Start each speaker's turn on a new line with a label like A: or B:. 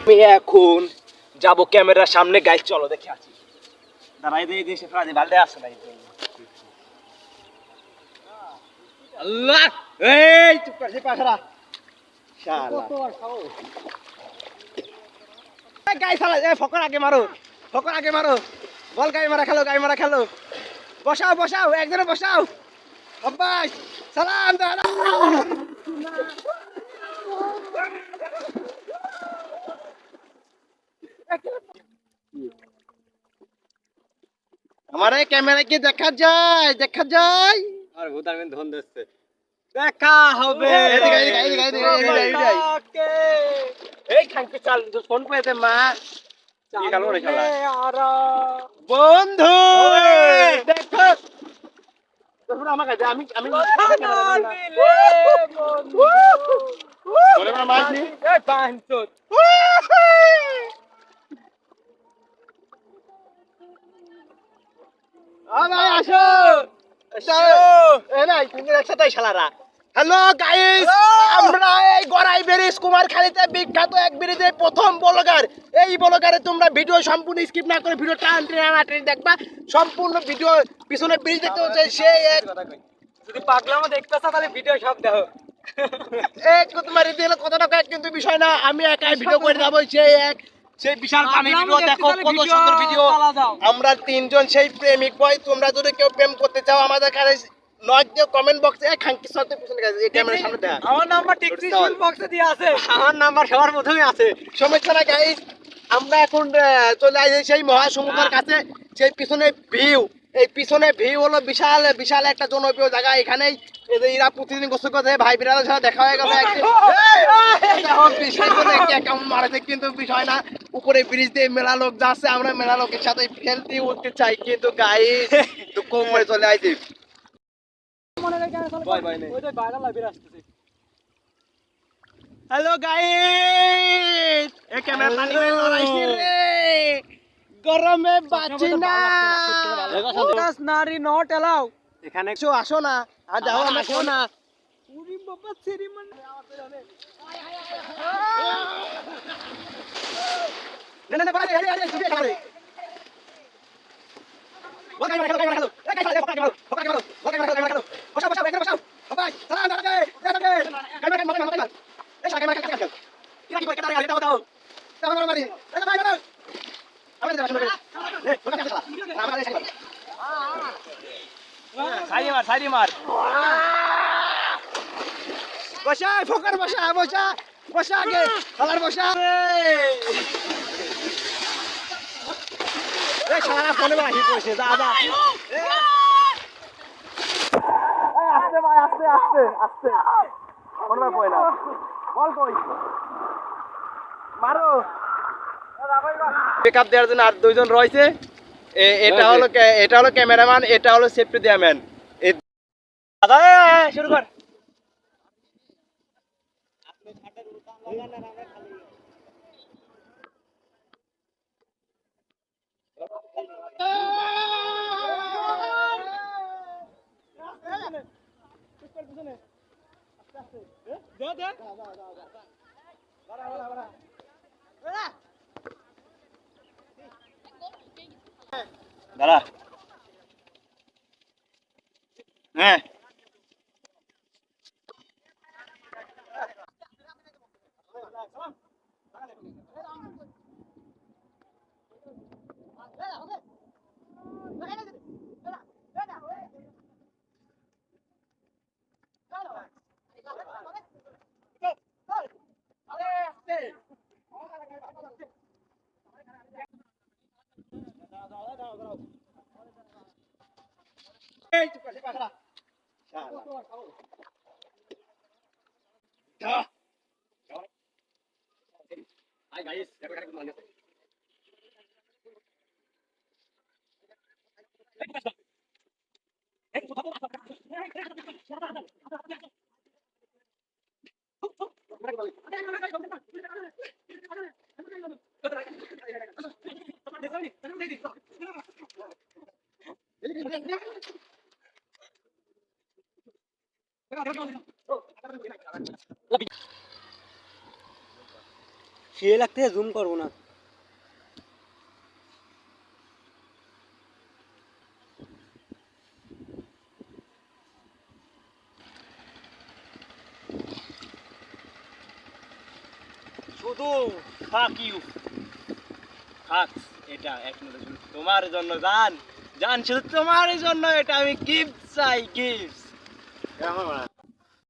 A: আমি এখন যাব ক্যামেরার সামনে গাইড চলো দেখে আছি দাঁড়াই দিয়ে দেশে ফ্রাজে বালদে আসে না আল্লাহ! এই, চুপ কর সে পাখরা গাই শালা। এই ফকর আগে মারো, ফকর আগে মারো। বল গাই মারা খেলো গাই মারা খেলো। বসাও বসাও, একজনে বসাও। আব্বাস, সালাম, দাদা। আমার এই ক্যামেরা কি দেখা যায় দেখা যায়।
B: আর ভূতার মেন ধন দিচ্ছে। দেখা হবে।
A: এই খানকে চাল ফোন পেয়েছে মা। বন্ধু। দেখো। দেখো আমি আমি ভাই আসো। একসাথে শালারা। হ্যালো গাইস আমরা এই গড়াই ব্রিজ কুমারখালীতে বিখ্যাত এক ব্রিজে প্রথম ব্লগার। এই ব্লগারে তোমরা ভিডিও সম্পূর্ণ স্কিপ না করে ভিডিও টান টানা টান দেখবা। সম্পূর্ণ ভিডিও পিছনে ব্রিজ দেখতে হচ্ছে সে এক
B: যদি পাগলামো দেখতেছ তাহলে ভিডিও সব দেখো।
A: এক তোমার দিলে কত টাকা কিন্তু বিষয় না আমি একাই ভিডিও করে যাব সে এক সেই বিশাল পানি ভিডিও দেখো কত সুন্দর ভিডিও। আমরা তিনজন সেই প্রেমিক বয় তোমরা যদি কেউ প্রেম করতে চাও আমাদের কাছে নয় দিও কমেন্ট বক্সে এক খাঙ্কি সাথে পিছনে গেছে এই ক্যামেরার সামনে দেখা।
B: আমার নাম্বার টেক্সিশন বক্সে দিয়ে আছে। আমার নাম্বার সবার প্রথমে আছে।
A: সমস্যা না গাইস আমরা এখন চলে আসি সেই মহাসমুদ্রের কাছে সেই পিছনে ভিউ এই পিছনে ভিউ হলো বিশাল বিশাল একটা জনপ্রিয় জায়গা। এখানেই এরা প্রতিদিন গোসল করতে ভাই বিড়ালের সাথে দেখা হয়ে গেল। বিষয় কেমন মারাতে কিন্তু বিষয় না। উপরে ব্রিজ দিয়ে মেলা লোক যাচ্ছে আমরা মেলা লোকের সাথে ফেলতে উঠতে চাই। কিন্তু গাইস দুঃখ করে চলে আইছি। হ্যালো গাইস এ ক্যামেরা গরমে বাঁচি না
B: নারী নট এলাও এখানে
A: আসো আসো না আর যাও আমরা আসো না
B: উরি বাবা সেরিমন
A: না না না বলা আরে আরে ছবি খাবে কাই মারা কাই মারা খেলো এ কাই খেলো ফোকা খেলো ফোকা খেলো ফোকা খেলো বসা বসা এখানে বসাও বাবাই সালাম দাদা দাদা দাদা কাই মারা খেলো মারা খেলো এ সাকাই মারা খেলো কি কি করে কাটা দাও দাও দাও দাও মারি এ ভাই দাও আমি দাও শুনে এ ফোকা খেলো আমার এসে
B: সাইডে মার সাইডে মার
A: বসা ফোকার বসা বসা বসা আগে খালার বসা এই শালা ফোনে বাহি পড়ছে যা আস্তে ভাই আস্তে আস্তে আস্তে। ফোনে পড়ে না? বল কই। মারো। পিকআপ দেওয়ার জন্য আর দুইজন রয়েছে। এটা হলো ক্যা- এটা হলো ক্যামেরাম্যান এটা হলো সেফটি দেয়াম্যান দাদা এ, শুরু কর। দাঁড়া হ্যাঁ এই চুপ কর, চুপ
B: সে লাগতে জুম করব না।
A: শুধু ইউ এটা এক তোমার জন্য জান জান, শুধু তোমার জন্য এটা আমি গিফট চাই গিফট